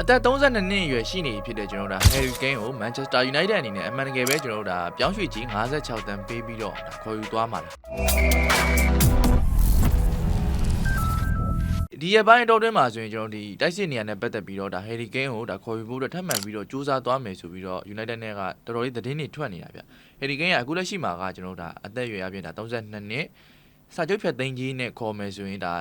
အသက်32နှစ်အရွယ်ရှိနေပြီဖြစ်တဲ့ကျွန်တော်တို့ဒါ Harry Kane ကို Manchester United အနေနဲ့အမှန်တကယ်ပဲကျွန်တော်တို့ဒါပြောင်းရွှေ့ကြီး56တန်းပေးပြီးတော့ဒါခေါ်ယူသွားမှာလားဒီရပိုင်းတော့တွင်းမှာဆိုရင်ကျွန်တော်ဒီတိုက်စစ်နေရာနဲ့ပတ်သက်ပြီးတော့ဒါ Harry Kane ကိုဒါခေါ်ယူဖို့အတွက်ထပ်မံပြီးတော့စူးစမ်းသွားမယ်ဆိုပြီးတော့ United နဲ့ကတော်တော်လေးသတင်းတွေထွက်နေတာဗျ Harry Kane ကအခုလက်ရှိမှာကကျွန်တော်တို့ဒါအသက်အရွယ်အပြင်ဒါ32နှစ်စာချုပ်ဖြတ်သိမ်းကြီးနဲ့ခေါ်မယ်ဆိုရင်ဒါ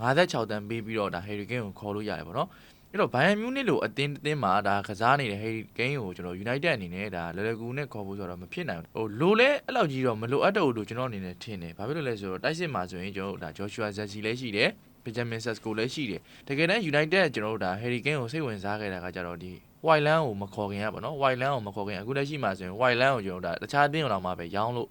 56တန်းပေးပြီးတော့ဒါ Harry Kane ကိုခေါ်လို့ရတယ်ပေါ့နော် အဲ့တော့ဘိုင်ယန်မြူးနစ်လိုအတင်းအတင်းမှာဒါကစားနေတဲ့ Harry Kane ကိုကျွန်တော် United အနေနဲ့ဒါလွယ်လွယ်ကူကူနဲ့ခေါ်ဖို့ဆိုတော့မဖြစ်နိုင်ဘူးဟိုလိုလဲအဲ့လောက်ကြီးတော့မလိုအပ်တော့ဘူးလို့ကျွန်တော်အနေနဲ့ထင်တယ်ဘာဖြစ်လို့လဲဆိုတော့တိုက်စစ်မှာဆိုရင်ကျွန်တော်တို့ဒါ Joshua Zexi လည်းရှိတယ် Benjamin Sesko လည်းရှိတယ်တကယ်တမ်း United ကျွန်တော်တို့ဒါ Harry Kane ကိုစိတ်ဝင်စားခဲ့တာကကြတော့ဒီ White Land ကိုမခေါ်ခင်ရပါတော့ White Land ကိုမခေါ်ခင်အခုလက်ရှိမှာဆိုရင် White Land ကိုကျွန်တော်တို့ဒါတခြားအသင်းအောင်မှပဲရောင်းလို့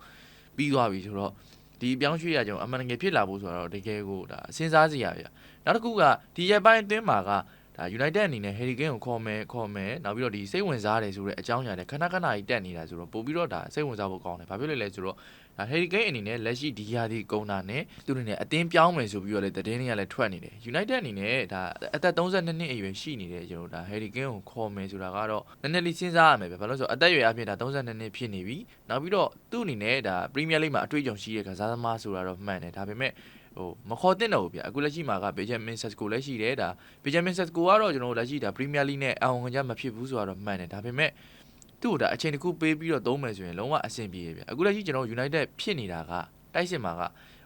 ပြီးသွားပြီဆိုတော့ဒီအပြောင်းရွှေ့ရကျွန်တော်အမှန်တကယ်ဖြစ်လာဖို့ဆိုတော့တကယ်ကိုဒါစဉ်းစားစရာပြနောက်တစ်ခုကဒီရက်ပိုင်းအတွင်းမှာက ဒါ United အနေနဲ့ Harry Kane ကိုခေါ်မယ်ခေါ်မယ်နောက်ပြီးတော့ဒီစိတ်ဝင်စားတယ်ဆိုတဲ့အကြောင်းအရာနဲ့ခဏခဏကြီးတက်နေတာဆိုတော့ပို့ပြီးတော့ဒါစိတ်ဝင်စားဖို့ကောင်းတယ်။ဘာဖြစ်လို့လဲဆိုတော့ဒါ Harry Kane အနေနဲ့လက်ရှိဒီယာဒီကုန်းတာနဲ့သူအနေနဲ့အတင်းပြောင်းမယ်ဆိုပြီးတော့လေသတင်းတွေကလည်းထွက်နေတယ်။ United အနေနဲ့ဒါအသက်32နှစ်အရွယ်ရှိနေတဲ့ကျွန်တော်ဒါ Harry Kane ကိုခေါ်မယ်ဆိုတာကတော့နည်းနည်းလေးစဉ်းစားရမယ်ပဲ။ဘာလို့လဲဆိုတော့အသက်အရွယ်အပြင်ဒါ32နှစ်ဖြစ်နေပြီ။နောက်ပြီးတော့သူ့အနေနဲ့ဒါ Premier League မှာအတွေ့အကြုံရှိတဲ့ကစားသမားဆိုတာတော့မှန်တယ်။ဒါပေမဲ့ ဟိုမခေါ်တင်တော့ဘူးဗျအခုလက်ရှိမှာက Benjamin Sesko လည်းရှိတယ်ဒါ Benjamin Sesko ကတော့ကျွန်တော်တို့လက်ရှိဒါ Premier League နဲ့အောင်ဝင်ကြမဖြစ်ဘူးဆိုတော့မှန်တယ်ဒါပေမဲ့သူ့ကိုဒါအချိန်တစ်ခုပေးပြီးတော့သုံးမယ်ဆိုရင်လုံးဝအဆင်ပြေဗျအခုလက်ရှိကျွန်တော်တို့ United ဖြစ်နေတာကတိုက်စစ်မှာက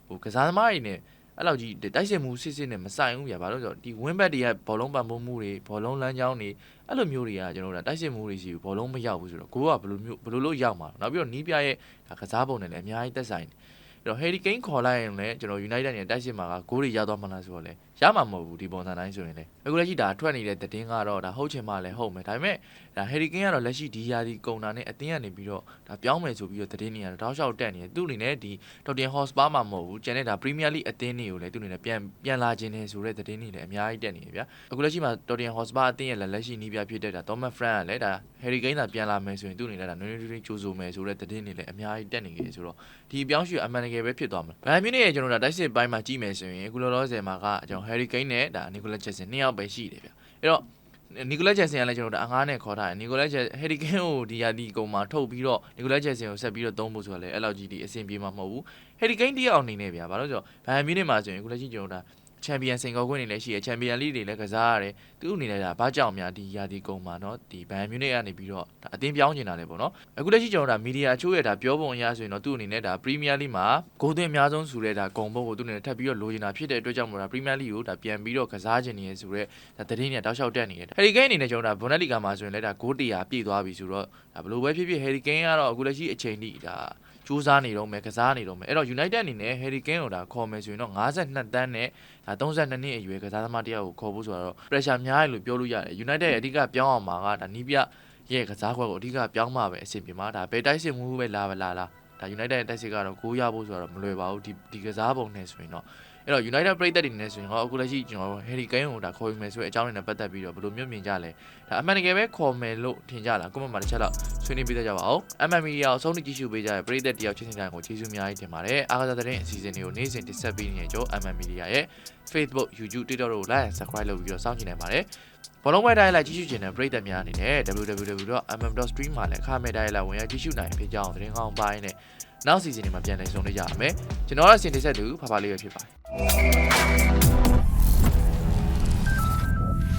ဟိုကစားသမားတွေနဲ့အဲ့လောက်ကြီးတိုက်စစ်မှုစစ်စစ်နဲ့မဆိုင်ဘူးဗျဘာလို့လဲဆိုတော့ဒီ win back တွေကဘောလုံးပံ့ပိုးမှုတွေဘောလုံးလမ်းကြောင်းတွေအဲ့လိုမျိုးတွေကကျွန်တော်တို့ဒါတိုက်စစ်မှုတွေရှိဘူးဘောလုံးမရောက်ဘူးဆိုတော့ကိုကဘယ်လိုမျိုးဘယ်လိုလို့ရောက်မှာလဲနောက်ပြီးတော့နီးပြရဲ့ဒါကစားပုံနဲ့လည်းအများကြီးသက်ဆိုင်တယ် အဲ့တော့ Harry Kane ခေါ်လိုက်ရင်လည်းကျွန်တော် United နဲ့တိုက်စစ်မှာကဂိုးတွေရသွားမှလားဆိုတော့လေရမှာမဟုတ်ဘူးဒီပုံစံတိုင်းဆိုရင်လေအခုလက်ရှိဒါထွက်နေတဲ့သတင်းကတော့ဒါဟုတ်ချင်မှလည်းဟုတ်မယ်ဒါပေမဲ့ဒါ Harry Kane ကတော့လက်ရှိဒီယာဒီကုံတာနဲ့အတင်းကနေပြီးတော့ဒါပြောင်းမယ်ဆိုပြီးတော့သတင်းတွေကတော့တောက်လျှောက်တက်နေတယ်သူ့အနေနဲ့ဒီ Tottenham Hotspur မှာမဟုတ်ဘူးကျန်တဲ့ဒါ Premier League အသင်းတွေကိုလည်းသူ့အနေနဲ့ပြန်ပြန်လာခြင်းနဲ့ဆိုတဲ့သတင်းတွေလည်းအများကြီးတက်နေတယ်ဗျာအခုလက်ရှိမှာ Tottenham Hotspur အသင်းရဲ့လက်ရှိနီးပြဖြစ်တဲ့ဒါ Thomas Frank ကလည်းဒါ Harry Kane သာပြန်လာမယ်ဆိုရင်သူ့အနေနဲ့ဒါနွေးနွေးထွေးထွေးကြိုးဆိုမယ်ဆိုတဲ့သတင်းတွေလည်းအများကြီးတက်နေကြတယ်ဆိုတော့ဒီအပြောင်းရွှေ့အမှန်တကယ်ပဲဖြစ်သွားမှာ။ဘိုင်မြူနစ်ရဲ့ကျွန်တော်တို့တိုက်စစ်ပိုင်းမှာကြည့်မယ်ဆိုရင်အခုလောလောဆယ်မှာကကျွန်တော် Harry Kane နဲ့ဒါ Nicolas Jackson နှစ်ယောက်ပဲရှိတယ်ဗျ။အဲ့တော့ Nicolas Jackson ကလည်းကျွန်တော်တို့အငားနဲ့ခေါ်ထားတယ် Nicolas Jackson Harry Kane ကိုဒီဟာဒီကုံမှာထုတ်ပြီးတော့ Nicolas Jackson ကိုဆက်ပြီးတော့သုံးဖို့ဆိုတာလည်းအဲ့လောက်ကြီးဒီအဆင်ပြေမှာမဟုတ်ဘူး။ Harry Kane တယောက်အနေနဲ့ဗျာ။ဘာလို့လဲဆိုတော့ဘိုင်မြူနစ်မှာဆိုရင်အခုလက်ရှိကျွန်တော်တို့ဒါ ချန်ပီယံစင်ကောခွင့်တွေလည်းရှိရယ်ချန်ပီယံလိတွေလည်းကစားရတယ်သူ့အနေနဲ့ဒါဘာကြောင့်များဒီယာဒီကုံမှာเนาะဒီဘန်မြူနစ်ကနေပြီးတော့ဒါအတင်းပြောင်းနေတာလေပေါ့နော်အခုလက်ရှိကျွန်တော်တို့ဒါမီဒီယာအချို့ရဲ့ဒါပြောပုံအရဆိုရင်တော့သူ့အနေနဲ့ဒါပရီးမီးယားလိမှာဂိုးသွင်းအများဆုံးဆိုတဲ့ဒါဂုံဘုတ်ကိုသူ့အနေနဲ့ထပ်ပြီးတော့လိုချင်တာဖြစ်တဲ့အတွက်ကြောင့်မို့ဒါပရီးမီးယားလိကိုဒါပြန်ပြီးတော့ကစားချင်နေရဆိုတော့ဒါသတင်းတွေကတောက်လျှောက်တက်နေတယ်ဟယ်ရီကိန်းအနေနဲ့ကျွန်တော်တို့ဒါဘွန်ဒက်လီဂါမှာဆိုရင်လည်းဒါဂိုးတရာပြည့်သွားပြီဆိုတော့ဒါဘယ်လိုပဲဖြစ်ဖြစ်ဟယ်ရီကိန်းကတော့အခုလက်ရှိအချိန်ထိဒါ စူးစမ်းနေတော့မယ်ကစားနေတော့မယ်အဲ့တော့ United အနေနဲ့ Harry Kane ကိုဒါခေါ်မယ်ဆိုရင်တော့52တန်းနဲ့ဒါ32နှစ်အရွယ်ကစားသမားတယောက်ကိုခေါ်ဖို့ဆိုတော့ pressure များတယ်လို့ပြောလို့ရတယ် United ရဲ့အဓိကပြောင်းအောင်မှာကဒါနီးပြရဲ့ကစားခွက်ကိုအဓိကပြောင်းမှာပဲအဆင်ပြေမှာဒါဘယ်တိုက်စစ်မှုပဲလာပဲလာလာ ဒါ United ရဲ့တိုက်စစ်ကတော့ကိုးရဖို့ဆိုတော့မလွယ်ပါဘူးဒီဒီကစားပုံနဲ့ဆိုရင်တော့အဲ့တော့ United ပြည်သက်တွေနဲ့ဆိုရင်တော့အခုလက်ရှိကျွန်တော်တို့ Harry Kane ကိုဒါခေါ်ယူမယ်ဆိုတဲ့အကြောင်းတွေနဲ့ပတ်သက်ပြီးတော့ဘယ်လိုမျိုးမြင်ကြလဲဒါအမှန်တကယ်ပဲခေါ်မယ်လို့ထင်ကြလားကိုမမှာတစ်ချက်တော့ဆွေးနွေးပေးကြပါဦး MM Media ကိုအဆုံးထိကြည့်ရှုပေးကြတဲ့ပြည်သက်တယောက်ချင်းချင်းတိုင်းကိုကျေးဇူးအများကြီးတင်ပါတယ်အားကစားသတင်းအစီအစဉ်တွေကိုနေ့စဉ်တင်ဆက်ပေးနေကြ MM Media ရဲ့ Facebook YouTube TikTok တို့ Like and Subscribe လုပ်ပြီးတော့စောင့်ကြည့်နိုင်ပါတယ် ဘောလုံးဝဲတိုင်းလိုက်ကြည့်ရှုခြင်းနဲ့ပြည်သက်များအနေနဲ့ www.mm.stream မှာလည်းအခမဲ့တိုင်းလိုက်ဝင်ရကြည့်ရှုနိုင်ဖြစ်ကြောင်းသတင်းကောင်းပိုင်းနဲ့နောက်စီစဉ်တွေမှာပြန်လည်ဆုံနေကြရမယ်ကျွန်တော်တို့အစီအစဉ်တင်ဆက်သူဖဖလေးရဖြစ်ပါတယ်